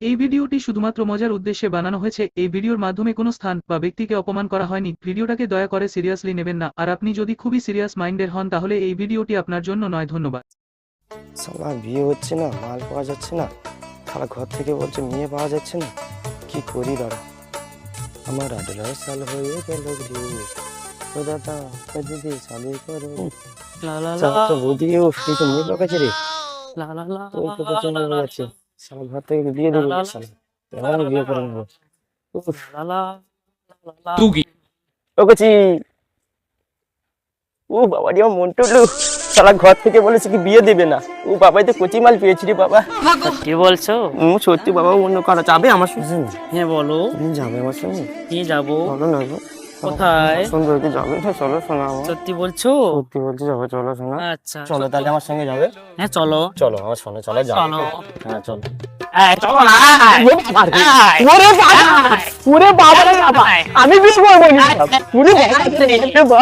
এই ভিডিওটি শুধুমাত্র মজার উদ্দেশ্যে বানানো হয়েছে। এই ভিডিওর মাধ্যমে কোনো স্থান বা ব্যক্তিকে অপমান করা হয়নি। ভিডিওটাকে দয়া করে সিরিয়াসলি নেবেন না। আর আপনি যদি খুবই সিরিয়াস মাইন্ডের হন তাহলে এই ভিডিওটি আপনার জন্য নয়। ধন্যবাদ। সালা বিয়ে হচ্ছে না মাল পাওয়া যাচ্ছে না। ঘর থেকে বলছে মেয়ে পাওয়া যাচ্ছে না। কি করি দাঁড়া। আমার আঠারো সাল হয়ে গেল ও দাদা ও দিদি শাদি করো। লা লা লা। তো মেয়ে রে। লা লা লা ওই তো পছন্দ হয়ে ঘর থেকে বিয়ে দেবো লা লা সালা এবার বিয়ে করে নেব। উফ লা লা লা লা ও কচি ও বাবা রে আমার মন টুলু সালা ঘর থেকে বলেছে কি বিয়ে দেবে না। ও বাবাই তো কচি মাল পেয়েছি রে বাবা। কি বলছো? সত্যি বাবা অন্য করা যাবে আমার সঙ্গে? হ্যাঁ বলো। যাবে আমার সঙ্গে? নিয়ে যাব। না গো। কোথায়? সুন্দর যাবে। তো চলো শোনা আমার সত্যি বলছো? সত্যি বলছি যাবে চলো শোনা। আচ্ছা। চলো তাহলে আমার সঙ্গে যাবে? হ্যাঁ চলো। চলো আমার সঙ্গে চলো যাও। চলো। হ্যাঁ চলো। আমি বিয়ে করব